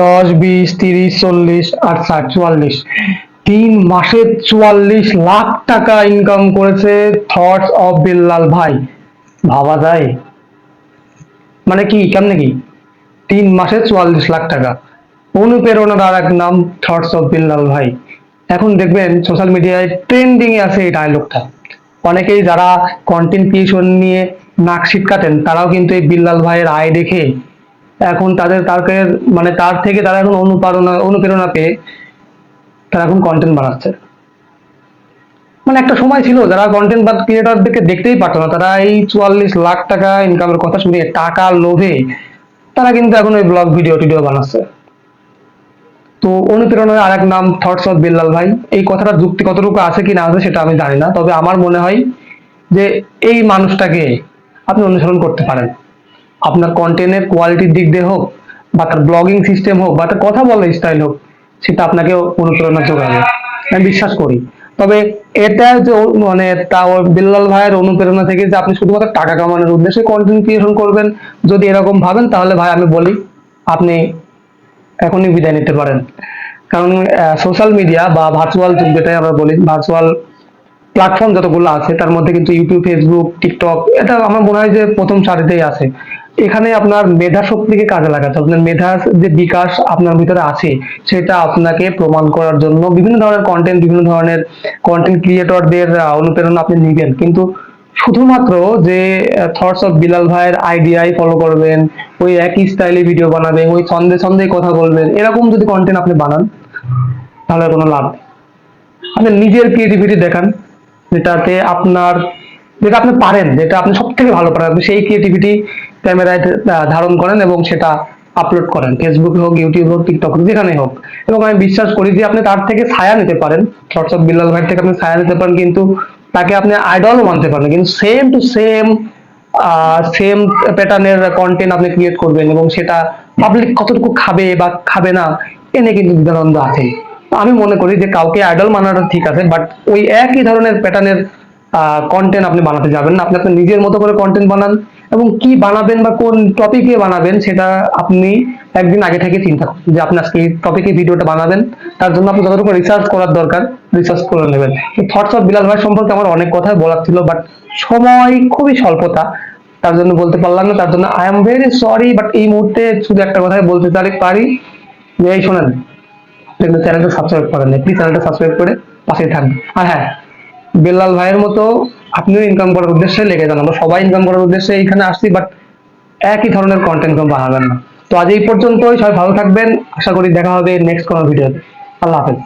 দশ, বিশ, তিরিশ, চল্লিশ আর ষাট চুয়াল্লিশ। তিন মাসে চুয়াল্লিশ লাখ টাকা ইনকাম করেছে থটস অফ বিল্লাল ভাই। ভাবা যায়? মানে কি, কেমনে কি? তিন মাসে চুয়াল্লিশ লাখ টাকা। অনুপ্রেরণার আর এক নাম থটস অফ বিল্লাল ভাই। এখন দেখবেন সোশ্যাল মিডিয়ায় ট্রেন্ডিং এ আছে এই ডায়লগটা অনেকেই যারা কন্টেন্ট ক্রিয়েশন নিয়ে নাক ছিটকাতেন, তারাও কিন্তু এই বিল্লাল ভাইয়ের আয় দেখে এখন তাদের তাকে মানে তার থেকে তারা এখন অনুপ্রেরণা অনুপ্রেরণা পেয়ে তারা এখন কন্টেন্ট বানাচ্ছে। মানে একটা সময় ছিল, যারা কন্টেন্ট বা ক্রিয়েটরদেরকে দেখতেই পারতো না, তারা এই চুয়াল্লিশ লাখ টাকা ইনকামের কথা শুনে টাকা লোভে তারা কিন্তু এখন ওই ব্লগ ভিডিও টিডিও বানাচ্ছে। তো অনুপ্রেরণার আর এক নাম থটস অফ বিল্লাল ভাই, এই কথাটা যুক্তি কতটুকু আছে কি না আছে সেটা আমি জানি না, তবে আমার মনে হয় যে এই মানুষটাকে আপনি অনুসরণ করতে পারেন। আপনার কন্টেন্টের কোয়ালিটির দিক দিয়ে হোক বা তার ব্লগিং সিস্টেম হোক বা তার কথা বলার স্টাইল হোক, সেটা আপনাকে অনুপ্রেরণা যোগাবে। আমি বিশ্বাস করি। তবে এটা যে মানে তা বিল্লাল ভাইয়ের অনুপ্রেরণা থেকে যে আপনি শুধুমাত্র টাকা কামানোর উদ্দেশ্যে কন্টেন্ট ক্রিয়েশন করবেন, যদি এরকম ভাবেন, তাহলে ভাই আমি বলি, আপনি এখনই বিদায় নিতে পারেন। কারণ সোশ্যাল মিডিয়া বা ভার্চুয়াল যুগ যেটাই আমরা বলি ভার্চুয়াল প্ল্যাটফর্ম যতগুলো আছে, তার মধ্যে কিন্তু ইউটিউব ফেসবুক টিকটক এটা আমার মনে হয় যে প্রথম সারিতেই আছে। এখানে আপনার মেধা শক্তিকে কাজে লাগাতে। আপনার মেধার যে বিকাশ আপনার ভিতরে আছে, সেটা আপনাকে প্রমাণ করার জন্য বিভিন্ন ধরনের কন্টেন্ট বিভিন্ন ধরনের কন্টেন্ট ক্রিয়েটরদের অনুপ্রেরণা আপনি নিবেন কিন্তু শুধুমাত্র যে থটস অফ বিলাল ভাইয়ের আইডিয়াই ফলো করবেন, ওই একই স্টাইলে ভিডিও বানাবেন, ওই ছন্দে ছন্দে কথা বলবেন, এরকম যদি কন্টেন্ট আপনি বানান, তাহলে কোনো লাভ আপনি নিজের ক্রিয়েটিভিটি দেখান, যেটাতে আপনার, যেটা আপনি পারেন, যেটা আপনি সব থেকে ভালো পারেন, আপনি সেই ক্রিয়েটিভিটি ক্যামেরায় ধারণ করেন এবং সেটা আপলোড করেন। ফেসবুক হোক ইউটিউব হোক টিকটক হোক যেখানে হোক। এবং আমি বিশ্বাস করি যে আপনি তার থেকে ছায়া নিতে পারেন। অফ বিল্লাল ভাই থেকে আপনি ছায়া নিতে পারেন, কিন্তু তাকে আপনি আইডলও মানতে পারেন কিন্তু সেম টু সেম সেম প্যাটার্নের কন্টেন্ট আপনি ক্রিয়েট করবেন এবং সেটা পাবলিক কতটুকু খাবে বা খাবে না, এনে কিন্তু দ্বিধাদ্বন্দ্ব আছে আমি মনে করি যে কাউকে আইডল মানাটা ঠিক আছে বাট ওই একই ধরনের প্যাটার্নের কন্টেন্ট আপনি বানাতে যাবেন না। আপনি আপনার নিজের মতো করে কন্টেন্ট বানান এবং কি বানাবেন বা কোন টপিকে বানাবেন সেটা আপনি একদিন আগে থেকে চিন্তা করুন যে আপনি আজকে এই টপিকে ভিডিওটা বানাবেন। তার জন্য আপনি যতটুকু রিসার্চ করার দরকার রিসার্চ করে নেবেন। থটস অফ বিলাল ভাই সম্পর্কে আমার অনেক কথাই বলার ছিল বাট সময় খুবই স্বল্পতা। তার জন্য বলতে পারলাম না, তার জন্য I am very sorry but এই মুহূর্তে শুধু একটা কথাই বলতে পারি- পারি? যে এই শোনেন চ্যানেলটা সাবস্ক্রাইব করেন প্লিজ চ্যানেলটা সাবস্ক্রাইব করে পাশেই থাকবেন। আর হ্যাঁ বেল্লাল ভাইয়ের মতো আপনিও ইনকাম করার উদ্দেশ্যে লেগে যান। আমরা সবাই ইনকাম করার উদ্দেশ্যে এইখানে আসছি বাট একই ধরনের কন্টেন্ট বানাবেন না। তো আজ এই পর্যন্তই, সবাই ভালো থাকবেন। আশা করি দেখা হবে নেক্সট কোনো ভিডিওতে আল্লাহ হাফেজ।